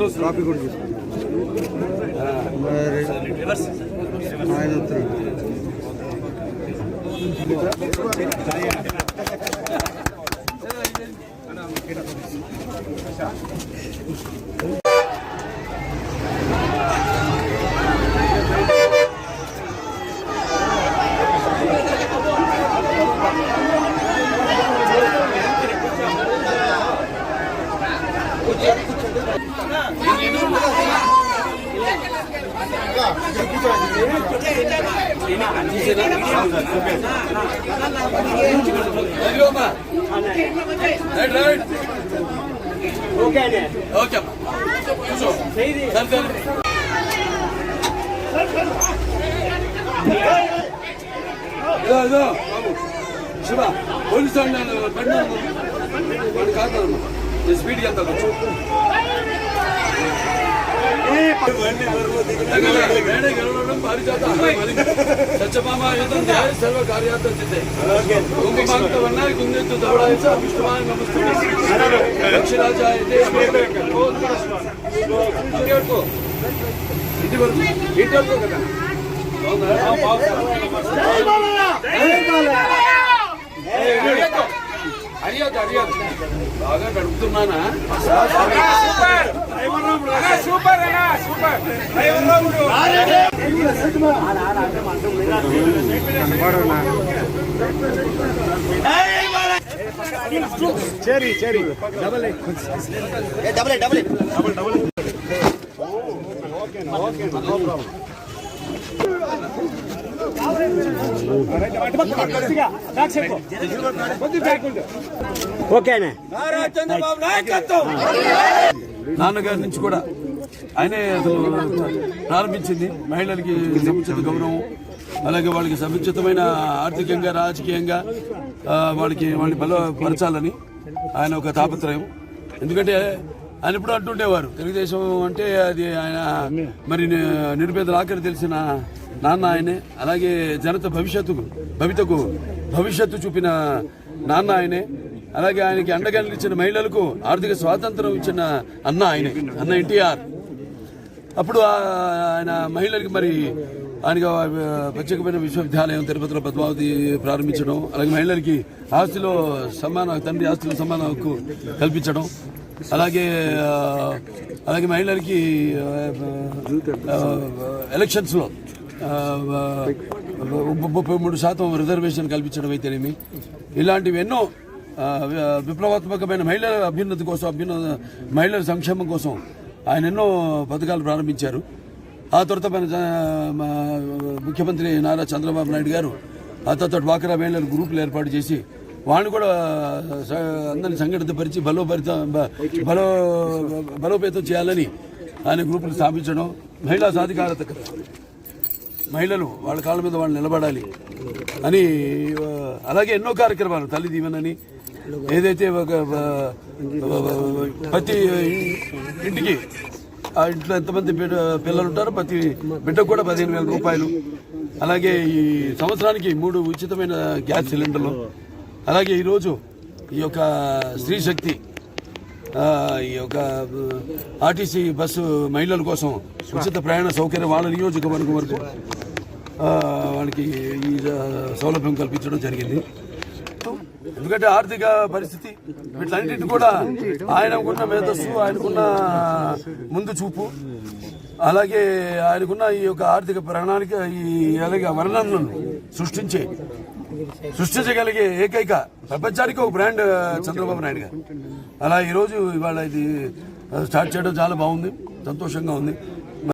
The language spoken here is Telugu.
కాపీ కూడా తీసుకుంటాం మరి ఆయన ఉత్తరం ఓకే కూర్చో సరే సరే ఇదో ఇదో బాబు శివ పోలీస్ స్టేషన్ బండి వాడు కాదమ్మా స్పీడ్కి వెళ్తా కొంచెం మేడే గెలవడం పారిజాత సత్యభామ యుద్ధం ధ్యాయ సర్వ కార్యార్థం సిద్ధే కుంకుమాంతవన్న కుందెత్తు దౌడాయస విష్ణుమాయ నమస్తే దక్షిణాచాయ ఇంటి వరకు ఇంటి వరకు కదా అడిగదు అడిగదు బాగా గడుపుతున్నానా ఓకేనే నారా చంద్రబాబు నాయకత్వం. నాన్నగారి నుంచి కూడా ఆయనే అసలు ప్రారంభించింది. మహిళలకి సముచిత గౌరవం అలాగే వాళ్ళకి సముచితమైన ఆర్థికంగా రాజకీయంగా వాళ్ళకి వాళ్ళని బలపరచాలని ఆయన ఒక తాపత్రయం. ఎందుకంటే ఆయన ఇప్పుడు అంటుండేవారు తెలుగుదేశం అంటే అది ఆయన మరి ని- నిరుపేదల ఆఖరి తెలిసిన నాన్న ఆయనే అలాగే జనత భవిష్యత్తుకు భవితకు భవిష్యత్తు చూపిన నాన్న ఆయనే. అలాగే ఆయనకి అండగా నిలిచిన మహిళలకు ఆర్థిక స్వాతంత్రం ఇచ్చిన అన్న ఆయన అన్న ఎన్టీఆర్. అప్పుడు ఆయన మహిళలకి మరి ఆయనకి ప్రత్యేకమైన విశ్వవిద్యాలయం తిరుపతిలో పద్మావతి ప్రారంభించడం అలాగే మహిళలకి ఆస్తిలో సమాన తండ్రి ఆస్తిలో సమాన హక్కు కల్పించడం అలాగే అలాగే మహిళలకి ఎలక్షన్స్లో ముప్పై మూడు శాతం రిజర్వేషన్ కల్పించడం అయితేనేమి. ఇలాంటివి ఎన్నో విప్లవాత్మకమైన మహిళల అభ్యున్నతి కోసం అభ్యున్న మహిళల సంక్షేమం కోసం ఆయన ఎన్నో పథకాలు ప్రారంభించారు. ఆ తర్వాత మన ముఖ్యమంత్రి నారా చంద్రబాబు నాయుడు గారు ఆ తర్వాత డ్వాక్రా మహిళల గ్రూపులు ఏర్పాటు చేసి వాళ్ళని కూడా అందరిని సంఘటితపరిచి బలోపరిత బ- బలో బలోపేతం చేయాలని ఆయన గ్రూపులు స్థాపించడం మహిళా సాధికారత మహిళలు వాళ్ళ కాళ్ళ మీద వాళ్ళు నిలబడాలి అని అలాగే ఎన్నో కార్యక్రమాలు తల్లి దీవెనని ఏదైతే ఒక ప్రతి ఇంటికి ఆ ఇంట్లో ఎంతమంది బిడ్డ పిల్లలు ఉంటారో ప్రతి బిడ్డకు కూడా పదిహేను వేల రూపాయలు. అలాగే ఈ సంవత్సరానికి మూడు ఉచితమైన గ్యాస్ సిలిండర్లు. అలాగే ఈరోజు ఈ యొక్క స్త్రీ శక్తి ఈ యొక్క ఆర్టీసీ బస్సు మహిళల కోసం ఉచిత ప్రయాణ సౌకర్యం వాళ్ళ నియోజకవర్గం వరకు వాళ్ళకి ఈ సౌలభ్యం కల్పించడం జరిగింది. ఎందుకంటే ఆర్థిక పరిస్థితి వీటన్నింటిని కూడా ఆయనకున్న మేధస్సు ఆయనకున్న ముందు చూపు అలాగే ఆయనకున్న ఈ యొక్క ఆర్థిక ప్రణాళిక ఈ అలాగే వర్ణనలను సృష్టించే సృష్టించగలిగే ఏకైక ప్రపంచానికి ఒక బ్రాండ్ చంద్రబాబు నాయుడు గారు. అలా ఈరోజు ఇవాళ ఇది స్టార్ట్ చేయడం చాలా బాగుంది సంతోషంగా ఉంది.